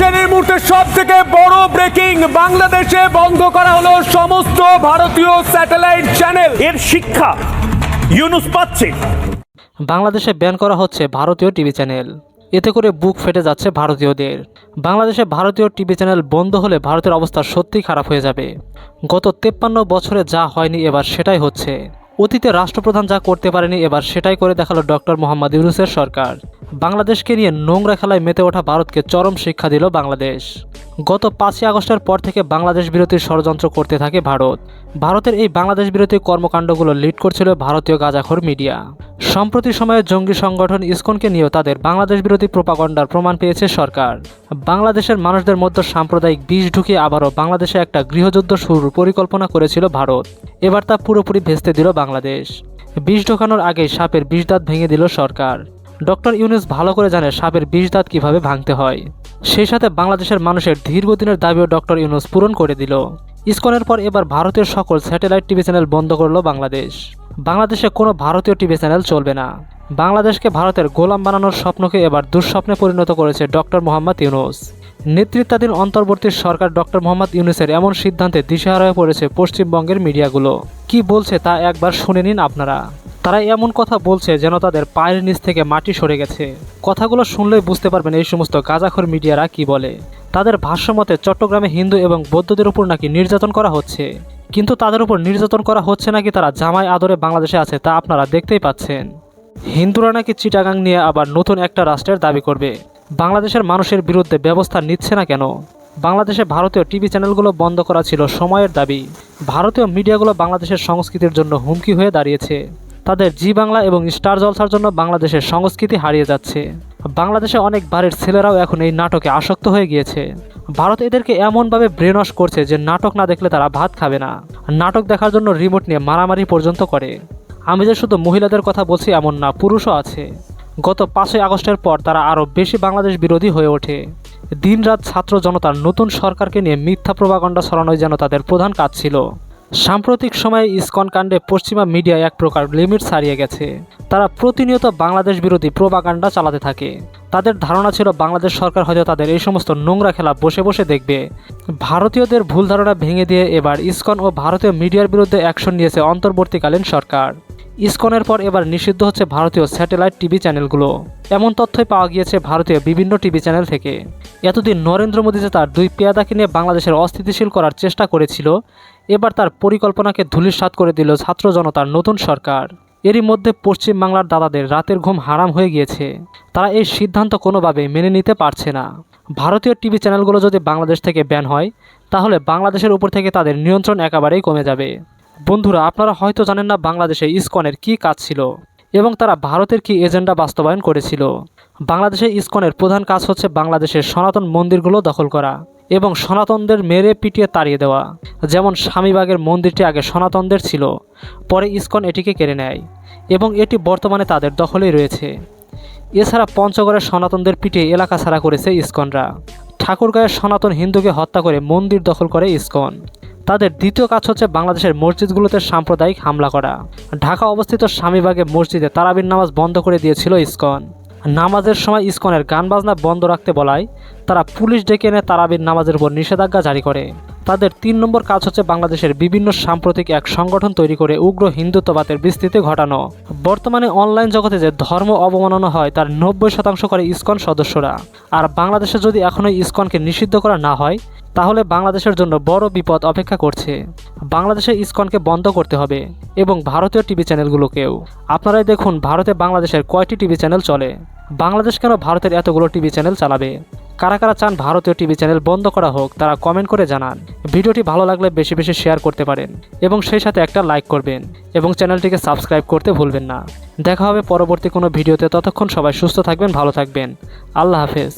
দেখছেন এই মুহূর্তে সব থেকে বড় ব্রেকিং বাংলাদেশে বন্ধ করা হলো সমস্ত ভারতীয় স্যাটেলাইট চ্যানেল। এর শিক্ষা ইউনুস পাচ্ছে। বাংলাদেশে ব্যান করা হচ্ছে ভারতীয় টিভি চ্যানেল। এতে করে বুক ফেটে যাচ্ছে ভারতীয়দের। বাংলাদেশে ভারতীয় টিভি চ্যানেল বন্ধ হলে ভারতের অবস্থা সত্যিই খারাপ হয়ে যাবে। গত তেপ্পান্ন বছরে যা হয়নি এবার সেটাই হচ্ছে। অতীতে রাষ্ট্রপ্রধান যা করতে পারেনি এবার সেটাই করে দেখাল ডক্টর মোহাম্মদ ইউনুসের সরকার। বাংলাদেশকে নিয়ে নোংরা খেলায় মেতে ওঠা ভারতকে চরম শিক্ষা দিল বাংলাদেশ। গত পাঁচই আগস্টের পর থেকে বাংলাদেশ বিরোধী ষড়যন্ত্র করতে থাকে ভারত। ভারতের এই বাংলাদেশ বিরোধী কর্মকাণ্ডগুলো লিড করছিল ভারতীয় গাজাখোর মিডিয়া। সম্প্রতি সময়ে জঙ্গি সংগঠন ইসকনকে নিয়েও তাদের বাংলাদেশ বিরোধী প্রোপাগন্ডার প্রমাণ পেয়েছে সরকার। বাংলাদেশের মানুষদের মধ্যে সাম্প্রদায়িক বিষ ঢুকিয়ে আবারও বাংলাদেশে একটা গৃহযুদ্ধ শুরুর পরিকল্পনা করেছিল ভারত। এবার তা পুরোপুরি ভেস্তে দিল বাংলাদেশ। বিষ ঢোকানোর আগেই সাপের বিষ দাঁত ভেঙে দিল সরকার। ডক্টর ইউনুস ভালো করে জানে সাপের বিষ দাঁত কীভাবে ভাঙতে হয়। সেই সাথে বাংলাদেশের মানুষের দীর্ঘদিনের দাবিও ডক্টর ইউনুস পূরণ করে দিল। ইসকনের পর এবার ভারতীয় সকল স্যাটেলাইট টিভি চ্যানেল বন্ধ করল বাংলাদেশ। বাংলাদেশে কোনো ভারতীয় টিভি চ্যানেল চলবে না। বাংলাদেশকে ভারতের গোলাম বানানোর স্বপ্নকে এবার দুঃস্বপ্নে পরিণত করেছে ডক্টর মোহাম্মদ ইউনুস। নেতৃত্বাধীন অন্তর্বর্তী সরকার ডক্টর মোহাম্মদ ইউনুসের এমন সিদ্ধান্তে দিশেহারা হয়ে পড়েছে পশ্চিমবঙ্গের মিডিয়াগুলো। কি বলছে তা একবার শুনে নিন আপনারা। তারা এমন কথা বলছে যেন তাদের পায়ের নিচ থেকে মাটি সরে গেছে। কথাগুলো শুনলেই বুঝতে পারবেন এই সমস্ত গাজাখোর মিডিয়ারা কি বলে। তাদের ভাষ্যমতে চট্টগ্রামে হিন্দু এবং বৌদ্ধদের উপর নাকি নির্যাতন করা হচ্ছে। কিন্তু তাদের উপর নির্যাতন করা হচ্ছে নাকি তারা জামাই আদরে বাংলাদেশে আছে তা আপনারা দেখতেই পাচ্ছেন। হিন্দুরা নাকি চিটাগাং নিয়ে আবার নতুন একটা রাষ্ট্রের দাবি করবে। বাংলাদেশের মানুষের বিরুদ্ধে ব্যবস্থা নিচ্ছে না কেন? বাংলাদেশে ভারতীয় টিভি চ্যানেলগুলো বন্ধ করা ছিল সময়ের দাবি। ভারতীয় মিডিয়াগুলো বাংলাদেশের সংস্কৃতির জন্য হুমকি হয়ে দাঁড়িয়েছে। তাদের জি বাংলা এবং স্টার জলসার জন্য বাংলাদেশের সংস্কৃতি হারিয়ে যাচ্ছে। বাংলাদেশে অনেক বাড়ির ছেলেরাও এখন এই নাটকে আসক্ত হয়ে গিয়েছে। ভারত এদেরকে এমনভাবে ব্রেন ওয়াশ করছে যে নাটক না দেখলে তারা ভাত খাবে না। নাটক দেখার জন্য রিমোট নিয়ে মারামারি পর্যন্ত করে। আমি যে শুধু মহিলাদের কথা বলছি এমন না, পুরুষও আছে। গত পাঁচই আগস্টের পর তারা আরও বেশি বাংলাদেশ বিরোধী হয়ে ওঠে। দিনরাত ছাত্র জনতার নতুন সরকারকে নিয়ে মিথ্যা প্রভাগণ্ডা ছড়ানোই যেন তাদের প্রধান কাজ ছিল। সাম্প্রতিক সময়ে ইস্কন কাণ্ডে পশ্চিমা মিডিয়া এক প্রকার লিমিট ছাড়িয়ে গেছে। তারা প্রতিনিয়ত বাংলাদেশ বিরোধী প্রবাকাণ্ডা চালাতে থাকে। তাদের ধারণা ছিল বাংলাদেশ সরকার হয়তো তাদের এই সমস্ত নোংরা খেলা বসে বসে দেখবে। ভারতীয়দের ভুল ধারণা ভেঙে দিয়ে এবার ইস্কন ও ভারতীয় মিডিয়ার বিরুদ্ধে অ্যাকশন নিয়েছে অন্তর্বর্তীকালীন সরকার। ইসকনের পর এবার নিষিদ্ধ হচ্ছে ভারতীয় স্যাটেলাইট টিভি চ্যানেলগুলো। এমন তথ্যই পাওয়া গিয়েছে ভারতীয় বিভিন্ন টিভি চ্যানেল থেকে। এতদিন নরেন্দ্র মোদী যে তার দুই পেয়াদাকে নিয়ে বাংলাদেশের অস্থিতিশীল করার চেষ্টা করেছিল, এবার তার পরিকল্পনাকে ধূলিসাৎ করে দিল ছাত্র জনতার নতুন সরকার। এরই মধ্যে পশ্চিম বাংলার দাদাদের রাতের ঘুম হারাম হয়ে গিয়েছে। তারা এই সিদ্ধান্ত কোনোভাবেই মেনে নিতে পারছে না। ভারতীয় টিভি চ্যানেলগুলো যদি বাংলাদেশ থেকে ব্যান হয়, তাহলে বাংলাদেশের উপর থেকে তাদের নিয়ন্ত্রণ একেবারেই কমে যাবে। বন্ধুরা, আপনারা হয়তো জানেন না বাংলাদেশে ইসকনের কী কাজ ছিল এবং তারা ভারতের কি এজেন্ডা বাস্তবায়ন করেছিল। বাংলাদেশে ইসকনের প্রধান কাজ হচ্ছে বাংলাদেশের সনাতন মন্দিরগুলো দখল করা এবং সনাতনদের মেরে পিটিয়ে তাড়িয়ে দেওয়া। যেমন স্বামীবাগের মন্দিরটি আগে সনাতনদের ছিল, পরে ইসকন এটিকে কেড়ে নেয় এবং এটি বর্তমানে তাদের দখলেই রয়েছে। এছাড়া পঞ্চগড়ের সনাতনদের পিটিয়ে এলাকা ছাড়া করেছে ইসকনরা। ঠাকুরগাঁয়ের সনাতন হিন্দুকে হত্যা করে মন্দির দখল করে ইসকন। তাদের দ্বিতীয় কাজ হচ্ছে বাংলাদেশের মসজিদগুলোতে সাম্প্রদায়িক হামলা করা। ঢাকা অবস্থিত স্বামীবাগে মসজিদে তারাবির নামাজ বন্ধ করে দিয়েছিল ইসকন। নামাজের সময় ইসকনের গান বাজনা বন্ধ রাখতে বলায় তারা পুলিশ ডেকে এনে তারাবির নামাজের উপর নিষেধাজ্ঞা জারি করে। তাদের তিন নম্বর কাজ হচ্ছে বাংলাদেশের বিভিন্ন সাম্প্রতিক এক সংগঠন তৈরি করে উগ্র হিন্দুত্ববাদের বিস্তৃতি ঘটানো। বর্তমানে অনলাইন জগতে যে ধর্ম অবমাননা হয়, তার নব্বই শতাংশ করে ইসকন সদস্যরা। আর বাংলাদেশে যদি এখনও ইসকনকে নিষিদ্ধ করা না হয়, তাহলে বাংলাদেশের জন্য বড় বিপদ অপেক্ষা করছে। বাংলাদেশে ইসকনকে বন্ধ করতে হবে এবং ভারতীয় টিভি চ্যানেলগুলোকেও। আপনারাই দেখুন ভারতে বাংলাদেশের কয়টি টিভি চ্যানেল চলে। বাংলাদেশ কেন ভারতের এতগুলো টিভি চ্যানেল চালাবে? কারা কারা চান ভারতীয় টিভি চ্যানেল বন্ধ করা হোক, তারা কমেন্ট করে জানান। ভিডিওটি ভালো লাগলে বেশি বেশি শেয়ার করতে পারেন এবং সেই সাথে একটা লাইক করবেন এবং চ্যানেলটিকে সাবস্ক্রাইব করতে ভুলবেন না। দেখা হবে পরবর্তী কোনো ভিডিওতে, ততক্ষণ সবাই সুস্থ থাকবেন, ভালো থাকবেন। আল্লাহ হাফেজ।